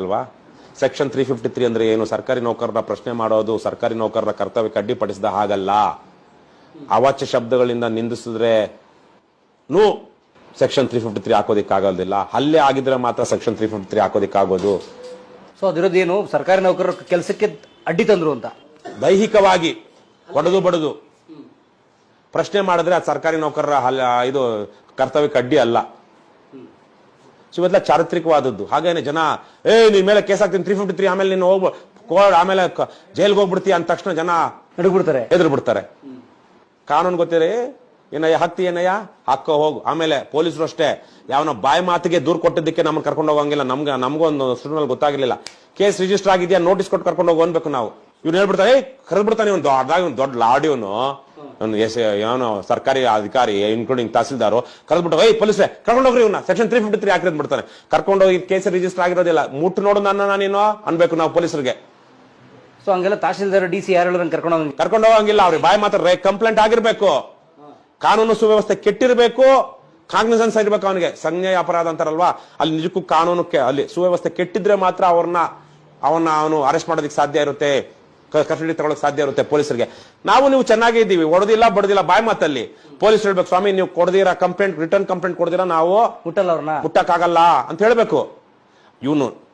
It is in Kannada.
ಅಲ್ವಾ? ಸೆಕ್ಷನ್ ತ್ರೀ ಫಿಫ್ಟಿ ತ್ರೀ ಅಂದ್ರೆ ಏನು? ಸರ್ಕಾರಿ ನೌಕರರ ಪ್ರಶ್ನೆ ಮಾಡೋದು ಸರ್ಕಾರಿ ನೌಕರರ ಕರ್ತವ್ಯಕ್ಕೆ ಅಡ್ಡಿಪಡಿಸಿದ ಹಾಗಲ್ಲ. ಅವಾಚ್ಯ ಶಬ್ದಗಳಿಂದ ನಿಂದಿಸಿದ್ರೆ ನೂ ಸೆಕ್ಷನ್ ತ್ರೀ ಫಿಫ್ಟಿ ತ್ರೀ ಹಾಕೋದಿಕ್ಕಾಗೋದಿಲ್ಲ. ಹಲ್ಲೆ ಆಗಿದ್ರೆ ಮಾತ್ರ ಸೆಕ್ಷನ್ ತ್ರೀ ಫಿಫ್ಟಿ ತ್ರೀ ಹಾಕೋದಿಕ್ಕಾಗೋದು ಸೊ ಅದಿರೋದೇನು ಸರ್ಕಾರಿ ನೌಕರರ ಕೆಲಸಕ್ಕೆ ಅಡ್ಡಿ ತಂದ್ರು ಅಂತ. ದೈಹಿಕವಾಗಿ ಹೊಡೆದು ಬಡದು. ಪ್ರಶ್ನೆ ಮಾಡಿದ್ರೆ ಅದು ಸರ್ಕಾರಿ ನೌಕರರ ಇದು ಕರ್ತವ್ಯಕ್ಕೆ ಅಡ್ಡಿ ಅಲ್ಲ. ಸೊ ಇವೆಲ್ಲ ಚಾರಿತ್ರಿಕವಾದದ್ದು. ಹಾಗೇನೆ ಜನ ಏ ನಿನ್ ಮೇಲೆ ಕೇಸ್ ಹಾಕ್ತೀನಿ ತ್ರೀ ಫಿಫ್ಟಿ ತ್ರೀ ಆಮೇಲೆ ನೀನು ಹೋಗ್ಬೋ ಕೋರ್ಟ್ ಆಮೇಲೆ ಜೈಲ್ಗೆ ಹೋಗ್ಬಿಡ್ತೀಯ ಅಂದ ತಕ್ಷಣ ಜನ ನಡುಗ್ಬಿಡ್ತಾರೆ ಎದುರು ಬಿಡ್ತಾರೆ ಕಾನೂನು ಗೊತ್ತಿರಿ ಏನಯ್ಯ ಹತ್ತಿ ಏನಯ್ಯ? ಹಾಕೋ ಹೋಗು. ಆಮೇಲೆ ಪೊಲೀಸರು ಅಷ್ಟೇ ಯಾವನ ಬಾಯಿ ಮಾತಿಗೆ ದೂರ ಕೊಟ್ಟಿದ್ದಕ್ಕೆ ನಮ್ಗೆ ಕರ್ಕೊಂಡು ಹೋಗಂಗಿಲ್ಲ ನಮ್ಗೆ ನಮಗೊಂದು ಸ್ಟೂಡೆಂಟ್ ಗೊತ್ತಾಗಿರ್ಲಿಲ್ಲ. ಕೇಸ್ ರಿಜಿಸ್ಟರ್ ಆಗಿದೆಯಾ? ನೋಟಿಸ್ ಕೊಟ್ಟು ಕರ್ಕೊಂಡು ಹೋಗಿ ಅನ್ಬೇಕು ನಾವು. ಇವ್ನು ಹೇಳ್ಬಿಡ್ತಾರೆ ಏ ಕರೆದ್ಬಿಡ್ತಾನೆ ಇವ್ನು ದೊಡ್ಡದಾಗಿ ಒಂದು ದೊಡ್ಡ ಲಾಡಿ ಇವನು. ಅವ್ನು ಎಸ್ ಏನೋ ಸರ್ಕಾರಿ ಅಧಿಕಾರಿ ಇನ್ಕ್ಲೂಡಿಂಗ್ ತಹಸೀಲ್ದಾರು ಕರೆದ್ಬಿಟ್ಟು ಏಯ್ ಪೊಲೀಸ್ ಕರ್ಕೊಂಡು ಹೋಗ್ರಿ ಇವ್ನ. ಸೆಕ್ಷನ್ ತ್ರೀ ಫಿಫ್ಟಿ ತ್ರೀ ಹಾಕಿದ್ ಬಿಡ್ತಾನೆ ಕರ್ಕೊಂಡು ಹೋಗಿ ಕೇಸ್ ರಿಜಿಸ್ಟರ್ ಆಗಿರೋದಿಲ್ಲ. ಮುಟ್ಟು ನೋಡು ನನ್ನ ನಾನೇನೋ? ಅನ್ಬೇಕು ನಾವು ಪೊಲೀಸರಿಗೆ. ಸೊ ಹಂಗೆಲ್ಲ ತಹಶೀಲ್ದಾರ್ ಡಿ ಸಿ ಯಾರು ಕರ್ಕೊಂಡು ಹೋಗಿ ಕರ್ಕೊಂಡು ಹೋಗಂಗಿಲ್ಲ. ಅವ್ರಿಗೆ ಬಾಯಿ ಮಾತ್ರ ಕಂಪ್ಲೇಂಟ್ ಆಗಿರ್ಬೇಕು. ಕಾನೂನು ಸುವ್ಯವಸ್ಥೆ ಕೆಟ್ಟಿರ್ಬೇಕು. ಕಾಗ್ನಿಸನ್ಸ್ ಆಗಿರ್ಬೇಕು ಅವನಿಗೆ. ಸಂಜ್ಞೆಯ ಅಪರಾಧ ಅಂತಾರಲ್ವಾ? ಅಲ್ಲಿ ನಿಜಕ್ಕೂ ಕಾನೂನು ಕೆ- ಅಲ್ಲಿ ಸುವ್ಯವಸ್ಥೆ ಕೆಟ್ಟಿದ್ರೆ ಮಾತ್ರ ಅವ್ರನ್ನ ಅವನ್ನ ಅವನು ಅರೆಸ್ಟ್ ಮಾಡೋದಕ್ಕೆ ಸಾಧ್ಯ ಇರುತ್ತೆ. ಕಸ್ಟಡಿ ತಗೊಳಕ್ ಸಾಧ್ಯ ಇರುತ್ತೆ ಪೊಲೀಸರಿಗೆ. ನಾವು ನೀವು ಚೆನ್ನಾಗಿ ಇದ್ದೀವಿ. ಹೊಡೆದಿಲ್ಲ ಬಡದಿಲ್ಲ ಬಾಯ್ ಮಾತಲ್ಲಿ. ಪೊಲೀಸ್ ಹೇಳ್ಬೇಕು ಸ್ವಾಮಿ ನೀವು ಕೊಡದಿರಾ ಕಂಪ್ಲೇಂಟ್ ರಿಟರ್ನ್ ಕಂಪ್ಲೇಂಟ್ ಕೊಡದಿರಾ ನಾವು ಮುಟ್ಟಲ್ಲ ಅವ್ರನ್ನ? ಮುಟ್ಟಕ್ಕಾಗಲ್ಲ ಅಂತ ಹೇಳ್ಬೇಕು. ಇವನು